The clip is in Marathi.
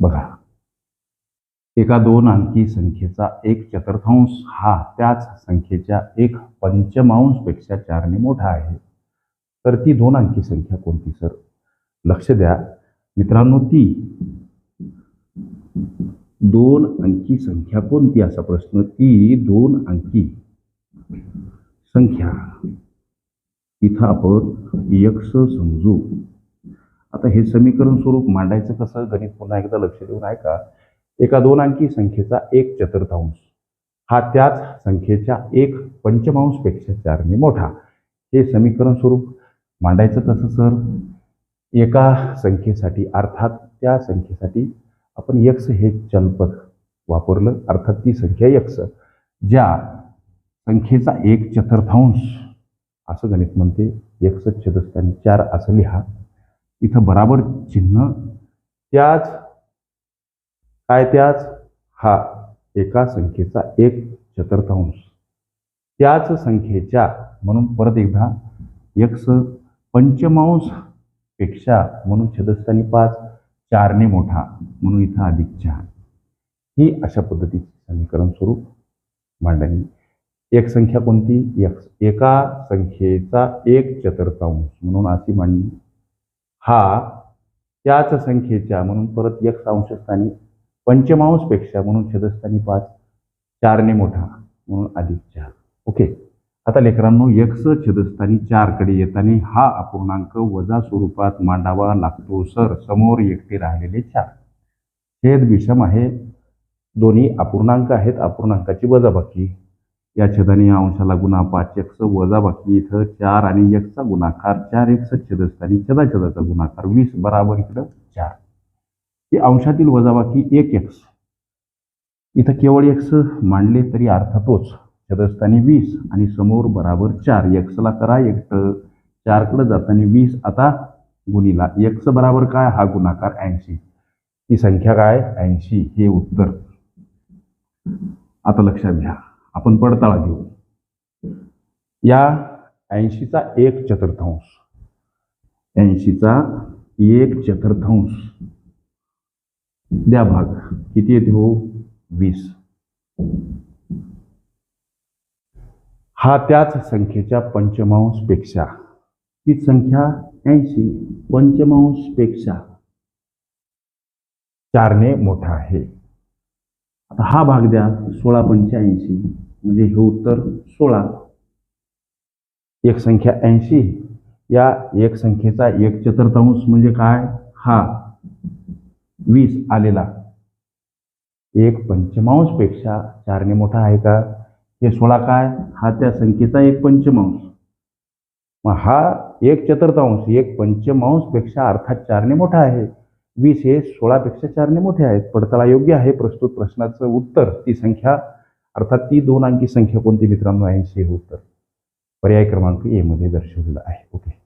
बघा. एका दोन अंकी संख्येचा एक चतुर्थांश हा त्याच संख्येच्या एक पंचमांशपेक्षा चारने मोठा आहे. तर ती दोन अंकी संख्या कोणती सर? लक्ष द्या. मित्रांनो ती दोन अंकी संख्या कोणती असा प्रश्न? ती दोन अंकी संख्या. इथं आपण यक्ष समजू. आता हे समीकरण स्वरूप मांडायचं कसं? गणित पुन्हा एकदा लक्ष देऊन ऐका. एका दोन अंकी संख्येचा एक चतुर्थांश. हा त्याच संख्येच्या एक पंचमांशपेक्षा चारने मोठा. हे समीकरण स्वरूप मांडायचं कसं सर? एका संख्येसाठी अर्थात त्या संख्येसाठी आपण यक्स हे चलपद वापरलं अर्थात ती संख्या यक्स ज्या संख्येचा एक चतुर्थांश असं गणित म्हणते यक्स छदस्थानी चार असं लिहा. इथं बराबर चिन्ह त्याच काय त्याच? हा एका संख्येचा एक चतुर्थांश. त्याच संख्येच्या म्हणून परत एकदा यक्स पंचमांशपेक्षा म्हणून छदस्थानी पाच चारने मोठा म्हणून इथं अधिक चार. ही अशा पद्धतीचे समीकरण स्वरूप मांडणी. एक संख्या कोणती? यक्स एका संख्येचा एक चतुर्थांश म्हणून अशी मांडणी. हा त्याच संख्येच्या म्हणून परत एक अंशस्थानी पंचमांशपेक्षा म्हणून छदस्थानी पाच चारने मोठा म्हणून अधिक चार. ओके आता लेकरांनो यक्स छदस्थानी चारकडे येताना हा अपूर्णांक वजा स्वरूपात मांडावा लागतो सर. समोर एकटे राहिलेले चार. छेद विषम आहे. दोन्ही अपूर्णांक आहेत. अपूर्णांकाची वजाबाकी या छेदाने या अंशाला गुणा पाच एक्स वजाबाकी इथं चार आणि एकचा गुणाकार चार एक्स छेदस्थानी छदा छदाचा गुणाकार वीस बराबर इकडं चार. हे अंशातील वजाबाकी एक एक्स इथं केवळ एक्स मांडले तरी अर्थ तोच. छदस्थानी वीस आणि समोर बराबर चार. एक्सला करा एकटं चारकडं जाताना वीस. आता गुणीला एक्स बराबर काय? हा गुणाकार ऐंशी. ही संख्या काय? ऐंशी. हे उत्तर. आता लक्षात घ्या. आपण पडताळा घेऊ. या ऐंशीचा एक चतुर्थांश. ऐंशीचा एक चतुर्थांश. द्या भाग. किती येते हो? वीस. हा त्याच संख्येच्या पंचमांशपेक्षा. ही संख्या ऐंशी पंचमांशपेक्षा चारने मोठा आहे. आता हा भाग द्या सोळा पंच्याऐंशी. म्हणजे हे उत्तर सोळा. एक संख्या ऐंशी. या एक संख्येचा एक चतुर्थांश म्हणजे काय? हा वीस आलेला. एक पंचमांशपेक्षा चारने मोठा आहे का? हे सोळा काय? हा त्या संख्येचा एक पंचमांश. मग हा एक चतुर्थांश एक पंचमांशपेक्षा अर्थात चारने मोठा आहे. वीस हे सोळापेक्षा चारने मोठे आहेत. पडताळा योग्य आहे. प्रस्तुत प्रश्नाचं उत्तर ती संख्या अर्थात ती दोन अंकी संख्या कोणती मित्रांनो? ऐंशी हे उत्तर. पर्याय क्रमांक ए मध्ये दर्शवलेलं आहे. ओके.